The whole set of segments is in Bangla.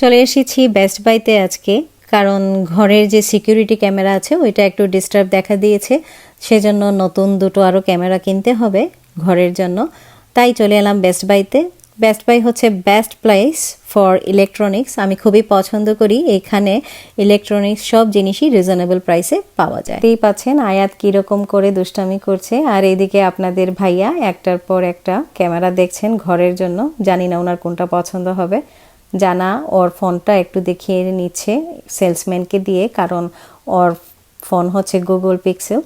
চলে এসেছি বেস্ট বাইতে আজকে, কারণ ঘরের যে সিকিউরিটি ক্যামেরা আছে, ওইটা একটু ডিস্টার্ব দেখা দিয়েছে। সেজন্য নতুন দুটো আরও ক্যামেরা কিনতে হবে ঘরের জন্য। তাই চলে এলাম বেস্ট বাইতে বেস্ট বাই হচ্ছে বেস্ট প্লেস ফর ইলেকট্রনিক্স আমি খুবই পছন্দ করি। এখানে ইলেকট্রনিক্স সব জিনিসই রিজনেবল প্রাইসে পাওয়া যায়। এই পাচ্ছেন আয়াত কীরকম করে দুষ্টামি করছে। আর এইদিকে আপনাদের ভাইয়া একটার পর একটা ক্যামেরা দেখছেন ঘরের জন্য। জানি না ওনার কোনটা পছন্দ হবে। জানা ওর ফোনটা একটু দেখিয়ে নিচ্ছে সেলসম্যানকে দিয়ে, কারণ ওর ফোন হচ্ছে গুগল পিক্সেল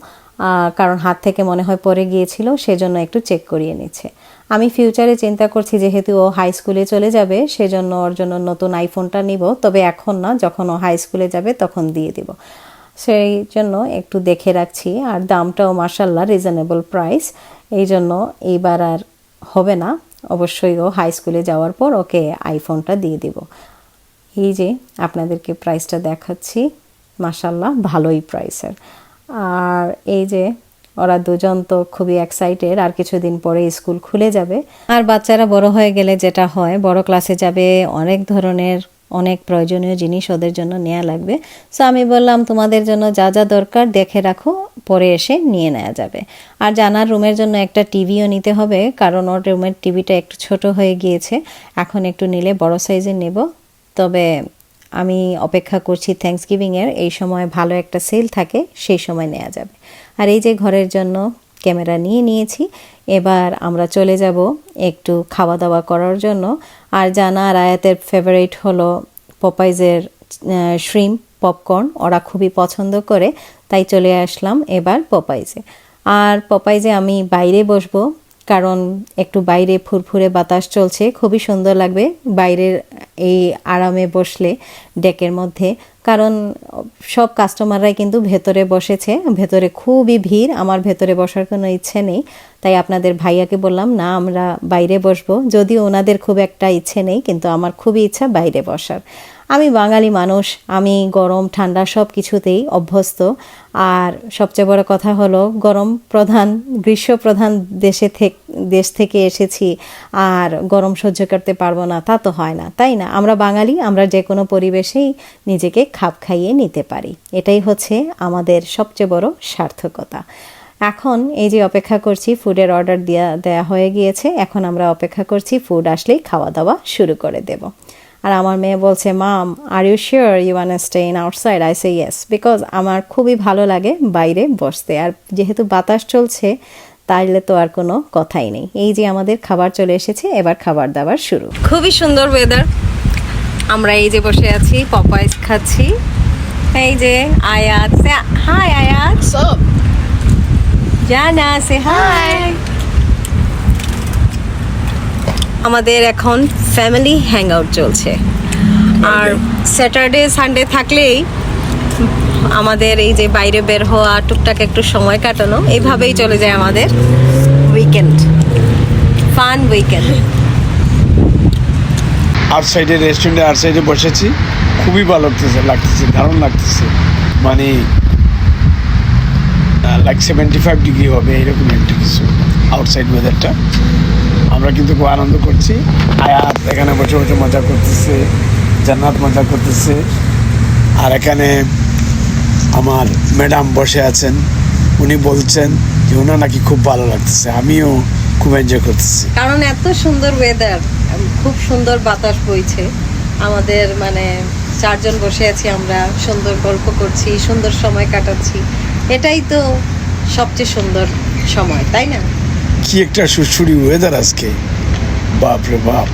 কারণ হাত থেকে মনে হয় পড়ে গিয়েছিল, সেজন্য একটু চেক করিয়ে নিচ্ছে। আমি ফিউচারে চিন্তা করছি যেহেতু ও হাই স্কুলে চলে যাবে, সেজন্য ওর জন্য নতুন আইফোনটা নিব, তবে এখন না, যখন ও হাই স্কুলে যাবে তখন দিয়ে দিব। সেই জন্য একটু দেখে রাখছি, আর দামটাও মার্শাল্লাহ রিজনেবল প্রাইস এই জন্য এইবার আর হবে না। অবশ্যই ও হাই স্কুলে যাওয়ার পর ওকে আইফোনটা দিয়ে দিব। এই যে আপনাদেরকে প্রাইসটা দেখাচ্ছি মাসাল্লাহ ভালোই প্রাইসের আর এই যে ওরা দুজন তো খুবই এক্সাইটেড আর কিছুদিন পরে স্কুল খুলে যাবে। আর বাচ্চারা বড় হয়ে গেলে যেটা হয়, বড় ক্লাসে যাবে, অনেক ধরনের অনেক প্রয়োজনীয় জিনিস ওদের জন্য নেওয়া লাগবে। সো আমি বললাম, তোমাদের জন্য যা যা দরকার দেখে রাখো, পরে এসে নিয়ে নেওয়া যাবে। আর জানার রুমের জন্য একটা টিভিও নিতে হবে, কারণ ওর রুমের টিভিটা একটু ছোট হয়ে গিয়েছে। এখন একটু নিলে বড় সাইজের নেব। তবে আমি অপেক্ষা করছি থ্যাংকস গিভিংয়ের এই সময় ভালো একটা সেল থাকে, সেই সময় নেওয়া যাবে। আর এই যে ঘরের জন্য ক্যামেরা নিয়ে নিয়েছি। এবার আমরা চলে যাব একটু খাওয়া দাওয়া করার জন্য। আর জানা আর আয়াতের ফেভারিট হলো পপাইজের শ্রিম পপকর্ন ওরা খুবই পছন্দ করে, তাই চলে আসলাম এবার পপাইজে আর পপাইজে আমি বাইরে বসবো, কারণ একটু বাইরে ফুরফুরে বাতাস চলছে, খুবই সুন্দর লাগবে। বাইরের এই আরামে বসলে ডেকের মধ্যে। কারণ সব কাস্টমাররাই কিন্তু ভেতরে বসেছে, ভেতরে খুবই ভিড়, আমার ভেতরে বসার কোনো ইচ্ছে নেই। তাই আপনাদের ভাইয়াকে বললাম, না, আমরা বাইরে বসবো। যদিও ওনাদের খুব একটা ইচ্ছে নেই, কিন্তু আমার খুবই ইচ্ছা বাইরে বসার। আমি বাঙালি মানুষ, আমি গরম, ঠান্ডা সব কিছুতেই অভ্যস্ত। আর সবচেয়ে বড় কথা হলো, গরম প্রধান গ্রীষ্ম প্রধান দেশে থেকে দেশ থেকে এসেছি আর গরম সহ্য করতে পারব না, তা তো হয় না, তাই না? আমরা বাঙালি, আমরা যে কোনো পরিবেশেই নিজেকে খাপ খাইয়ে নিতে পারি। এটাই হচ্ছে আমাদের সবচেয়ে বড় সার্থকতা। এখন এই যে অপেক্ষা করছি ফুডের অর্ডার দেওয়া দেওয়া হয়ে গিয়েছে, এখন আমরা অপেক্ষা করছি ফুড আসলেই খাওয়া দাওয়া শুরু করে দেব। আর আমার মেয়ে বলছে mom are you sure you want stay in outside I say yes because আমার খুবই ভালো লাগে বাইরে বসতে। আর যেহেতু বাতাস চলছে তাইলে তো আর কোনো কথাই নেই। এই যে আমাদের খাবার চলে এসেছে এবার খাবার দাবার শুরু। খুবই সুন্দর ওয়েদার আমরা এই যে বসে আছি পপাইস খাচ্ছি। এই যে আয়াত হাই আয়াত? জানা সে হাই আমাদের এখন ফ্যামিলি হ্যাং আউট চলছে আর স্যাটারডে সানডে থাকলেই আমাদের এই যে বাইরে বের হওয়া, টুকটাক একটু সময় কাটানো, এইভাবেই চলে যায় আমাদের উইকেন্ড ফান উইকেন্ড আট সাইডে রেস্টুরেন্টে আর সাইডে বসেছি। খুবই ভালো লাগতেছে লাগতেছে, দারুণ লাগতেছে। মানে লাইক সেভেন্টি ফাইভ ডিগ্রি হবে, এরকম একটা কিছু আউটসাইড ওয়েদারটা আমরা কিন্তু খুব আনন্দ করছি। আয়াত এখানে বসে বসে মজা করতেছে, জান্নাত মজা করতেছে। আর এখানে আমার ম্যাডাম বসে আছেন উনি বলছেন যে ওনার নাকি খুব ভালো লাগতেছে আমিও খুব এনজয় করতেছি। কারণ এত সুন্দর ওয়েদার খুব সুন্দর বাতাস বইছে। আমাদের মানে চারজন বসে আছি আমরা সুন্দর গল্প করছি সুন্দর সময় কাটাচ্ছি। এটাই তো সবচেয়ে সুন্দর সময় তাই না? কি একটা সুড়সুড়ি ওয়েদার আজকে। বাপ রে বাপ।